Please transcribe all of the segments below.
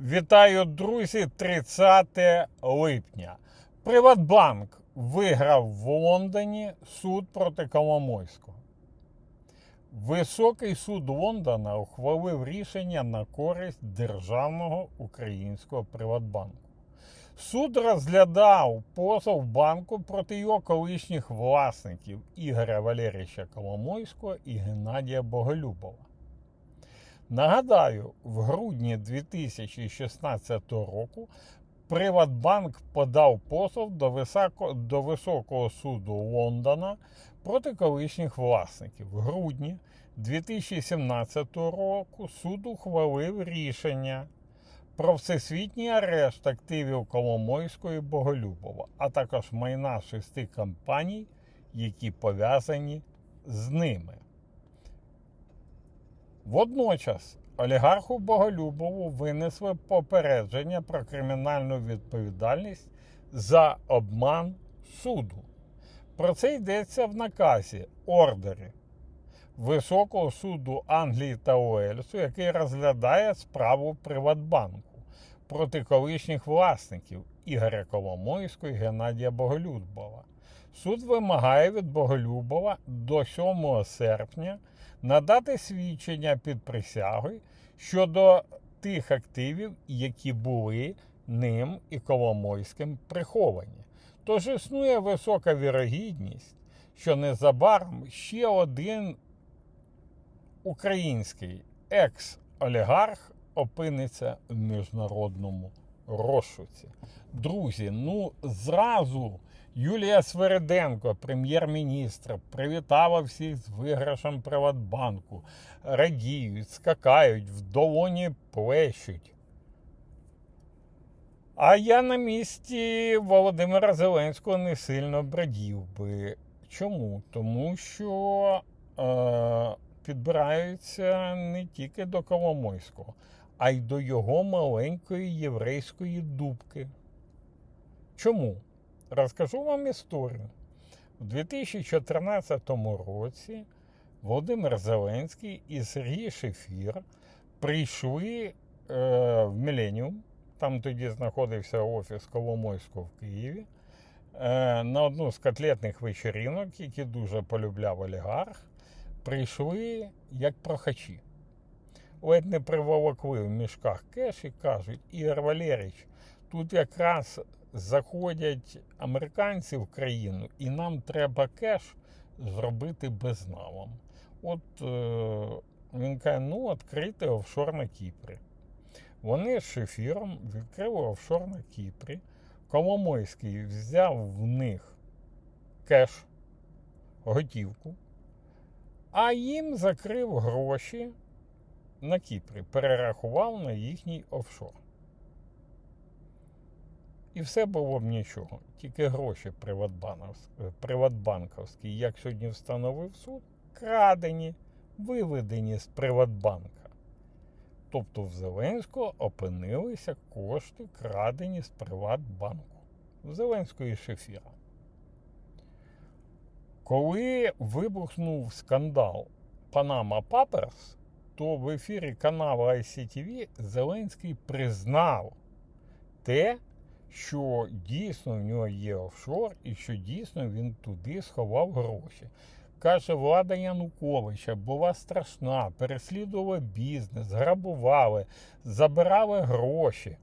Вітаю, друзі! 30 липня. Приватбанк виграв в Лондоні суд проти Коломойського. Високий суд Лондона ухвалив рішення на користь державного українського Приватбанку. Суд розглядав позов банку проти його колишніх власників Ігоря Валерійовича Коломойського і Геннадія Боголюбова. Нагадаю, в грудні 2016 року Приватбанк подав позов до, високо, до Високого суду Лондона проти колишніх власників. В грудні 2017 року суд ухвалив рішення про всесвітній арешт активів Коломойського і Боголюбова, а також майна шести компаній, які пов'язані з ними. Водночас олігарху Боголюбову винесли попередження про кримінальну відповідальність за обман суду. Про це йдеться в наказі ордері Високого суду Англії та Уельсу, який розглядає справу Приватбанку проти колишніх власників Ігоря Коломойського і Геннадія Боголюбова. Суд вимагає від Боголюбова до 7 серпня надати свідчення під присягою щодо тих активів, які були ним і Коломойським приховані. Тож існує висока вірогідність, що незабаром ще один український екс-олігарх опиниться в міжнародному розшуці. Друзі, ну зразу Юлія Свериденко, прем'єр-міністр, привітала всіх з виграшем Приватбанку. Радіють, скакають, в долоні плещуть. А я на місці Володимира Зеленського не сильно брадів би. Чому? Тому що е, підбираються не тільки до Коломойського, а й до його маленької єврейської дубки. Чому? Розкажу вам історію. У 2014 році Володимир Зеленський і Сергій Шефір прийшли е, в Міленіум, там тоді знаходився офіс Коломойського в Києві, е, на одну з котлетних вечеринок, які дуже полюбляв олігарх, прийшли як прохачі. Ледь не приволокли в мішках кеш і кажуть, Ігор Валерійович, тут якраз заходять американці в країну, і нам треба кеш зробити безналом. От е, він каже, ну, відкрити офшор на Кіпрі. Вони з шефіром відкрили офшор на Кіпрі. Коломойський взяв в них кеш, готівку, а їм закрив гроші на Кіпрі, перерахував на їхній офшор. І все було б нічого. Тільки гроші приватбанковські, як сьогодні встановив суд, крадені, виведені з Приватбанка. Тобто в Зеленського опинилися кошти, крадені з Приватбанку. В Зеленської шефіра. Коли вибухнув скандал Panama Papers, то в ефірі каналу ICTV Зеленський признав те, що дійсно в нього є офшор і що дійсно він туди сховав гроші. Каже, влада Януковича була страшна, переслідувала бізнес, грабували, забирали гроші.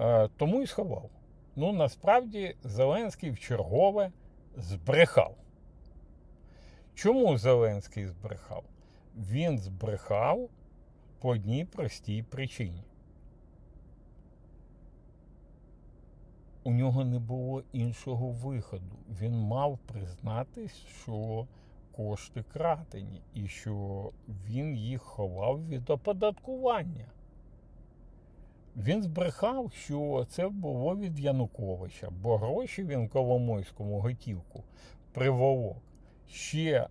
Е, тому і сховав. Ну, насправді, Зеленський в чергове збрехав. Чому Зеленський збрехав? Він збрехав по одній простій причині. У нього не було іншого виходу. Він мав признатись, що кошти крадені, і що він їх ховав від оподаткування. Він збрехав, що це було від Януковича, бо гроші він Коломойському готівку приволок ще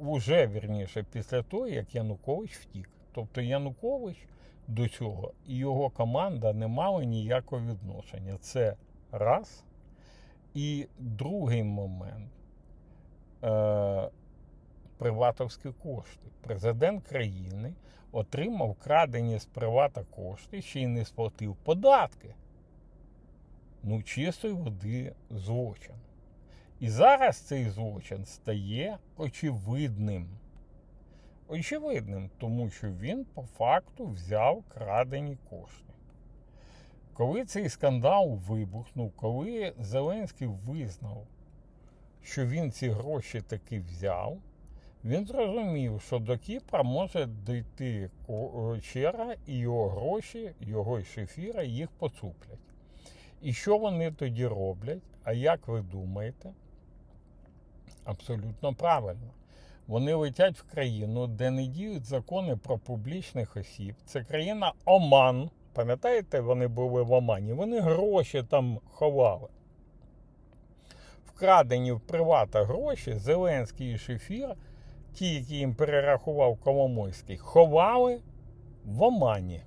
уже вірніше після того, як Янукович втік. Тобто Янукович до цього і його команда не мали ніякого відношення. Це раз. І другий момент е, приватовські кошти. Президент країни отримав крадені з привата кошти, ще й не сплатив податки. Ну, чистої води злочин. І зараз цей злочин стає очевидним. Очевидним, тому що він по факту взяв крадені кошти. Коли цей скандал вибухнув, коли Зеленський визнав, що він ці гроші таки взяв, він зрозумів, що до Кіпра може дійти е, черга, і його гроші, його шефіра їх поцуплять. І що вони тоді роблять? А як ви думаєте? Абсолютно правильно. Вони летять в країну, де не діють закони про публічних осіб. Це країна Оман. Пам'ятаєте, вони були в Омані? Вони гроші там ховали. Вкрадені в привата гроші Зеленський і Шефір, ті, які їм перерахував Коломойський, ховали в Омані.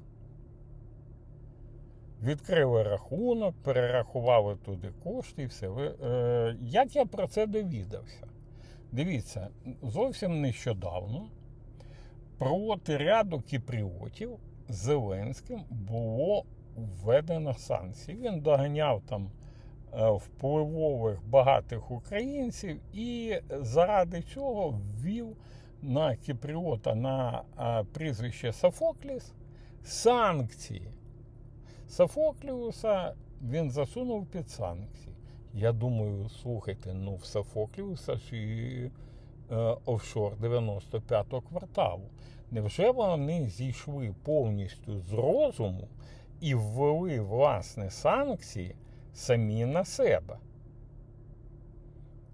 Відкрили рахунок, перерахували туди кошти і все. Е, як я про це довідався? Дивіться, зовсім нещодавно проти ряду кіпріотів Зеленським було введено санкції. Він доганяв там е, впливових багатих українців і заради цього ввів на кіпріота на е, прізвище Софокліс санкції. Софокліуса він засунув під санкції. Я думаю, слухайте, ну в Софокліуса ж і е, офшор 95-го кварталу. Невже вони зійшли повністю з розуму і ввели власне санкції самі на себе?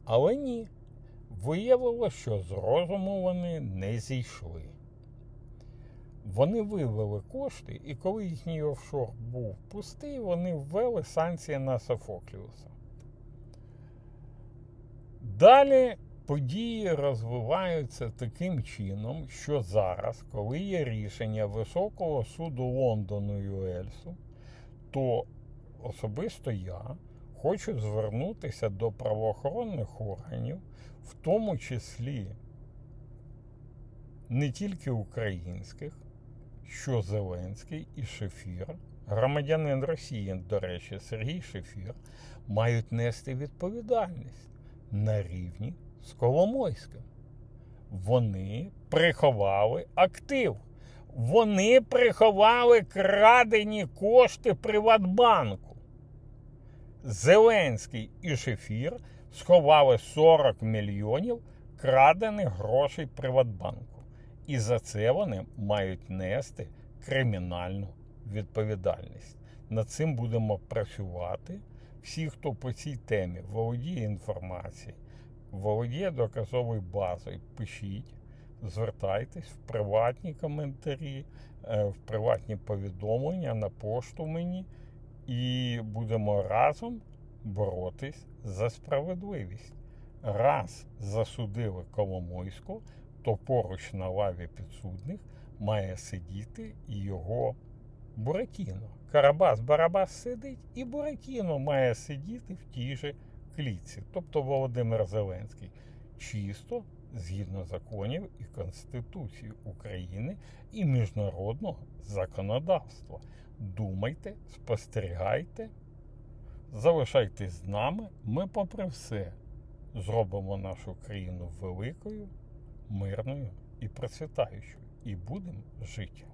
Але ні. Виявилося, що з розуму вони не зійшли. Вони вивели кошти, і коли їхній офшор був пустий, вони ввели санкції на Софокліуса. Далі події розвиваються таким чином, що зараз, коли є рішення Високого суду Лондону і Уельсу, то особисто я хочу звернутися до правоохоронних органів, в тому числі не тільки українських, що Зеленський і Шефір, громадянин Росії, до речі, Сергій Шефір, мають нести відповідальність на рівні з Коломойським. Вони приховали актив. Вони приховали крадені кошти Приватбанку. Зеленський і Шефір сховали 40 мільйонів крадених грошей Приватбанку. І за це вони мають нести кримінальну відповідальність. Над цим будемо працювати. Всі, хто по цій темі володіє інформацією, володіє доказовою базою, пишіть, звертайтесь в приватні коментарі, е, в приватні повідомлення на пошту мені, і будемо разом боротись за справедливість. Раз засудили Коломойську, то поруч на лаві підсудних має сидіти і його Буратіно. Карабас Барабас сидить, і Буратіно має сидіти в тій же клітці, тобто Володимир Зеленський, чисто згідно законів і Конституції України і міжнародного законодавства. Думайте, спостерігайте, залишайтесь з нами. Ми, попри все, зробимо нашу країну великою, мирною і процвітаючою. І будемо жити.